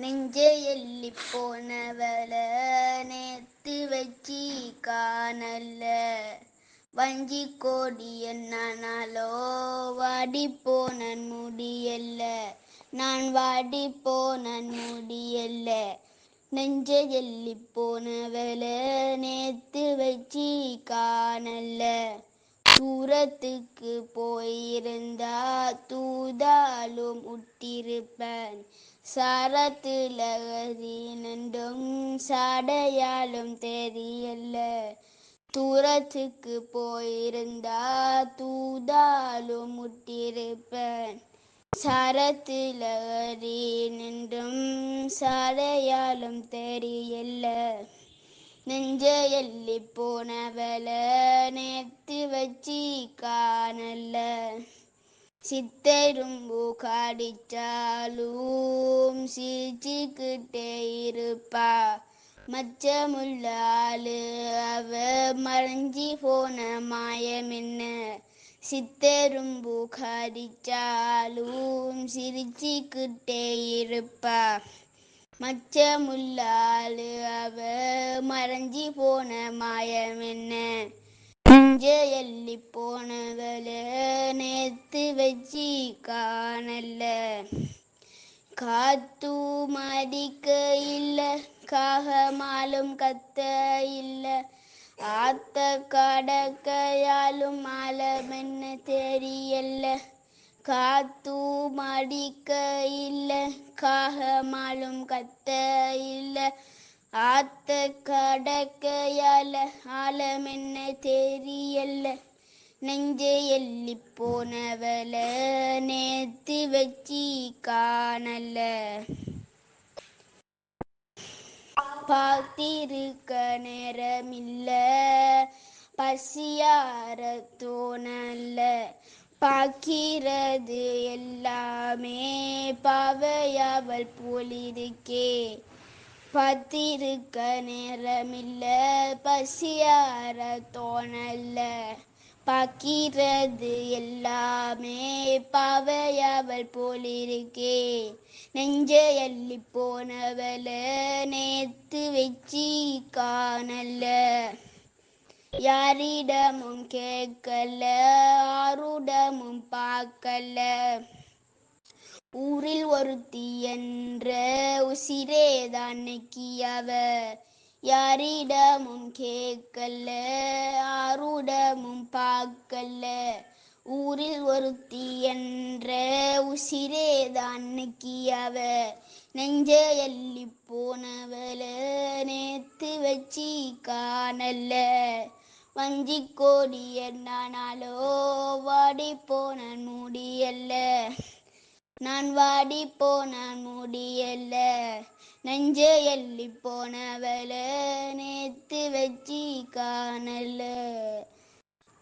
நெஞ்சை போனவள நேத்து வச்சி காணல வஞ்சி கோடி என்னானாலோ வாடி போனன் முடியல்ல. நான் வாடி போனன் முடியல்ல. நெஞ்சை எள்ளி போனவள நேத்து வச்சி காணல்ல. தூரத்துக்கு போயிருந்தா தூதாலும் உட்டிருப்பேன். சாரத்துல நண்டும் சடையாலும் தெரியல்ல தூரத்துக்கு போயிருந்தா தூதாலும் முட்டிருப்பேன். சாரத்துல நின்றும் சடையாலும் தெரியல்ல நெஞ்ச எல்லி போனவள நேத்து வச்சி காணல்ல. சித்தரும்பு காடிச்சாலும் சிரிச்சுக்கிட்டே இருப்பா. மச்சமுள்ள ஆளு அவ மறைஞ்சி போன மாயம் என்ன? சித்தரும்பு காடிச்சாலும் சிரிச்சுக்கிட்டே இருப்பா. மச்சமுள்ள ஆளு அவ மறைஞ்சி போன மாயம் என்ன? நெஞ்ச எள்ளி போனவள நேத்து வச்சி காணல காத்து மதிக்க இல்ல காகமாலும் கத்த இல்ல. ஆத்த கடக்கையாலும் ஆழமென்ன தெரியல காத்து மடிக்க இல்ல காகமாலும் கத்த இல்லை. ஆத்த கடக்கையால ஆழமென்ன தெரியல. நெஞ்சே எல்லி போனவள நேத்து வச்சி காணல. பார்த்திருக்க நேரமில்ல பசியார தோணல்ல பார்க்கிறது எல்லாமே பாவையாவல் போலிருக்கே. பத்திருக்க நேரமில்ல பசியார தோணல்ல. பாக்கிறது எல்லாமே பாவையாவல் போலிருக்கே. நெஞ்ச எள்ளி போனவள நேத்து வச்சி காணல்ல. யாரிடமும் கேட்கல ஆருடமும் பார்க்கல ஊரில் ஒருத்தி என்ற உசிரேதான் அன்னைக்கு யாரிடமும் கேட்கல ஆருடமும் பார்க்கல்ல. ஊரில் ஒருத்தி என்ற உசிரேதான் அன்னைக்கு நெஞ்ச எல்லி போனவள நேத்து வச்சி காணல்ல. வஞ்சி கோடி என்னானாலோ வாடி போன முடியல்ல நான் வாடி போனான் முடியல்ல நெஞ்ச எள்ளி போனவள நேத்து வச்சி காணல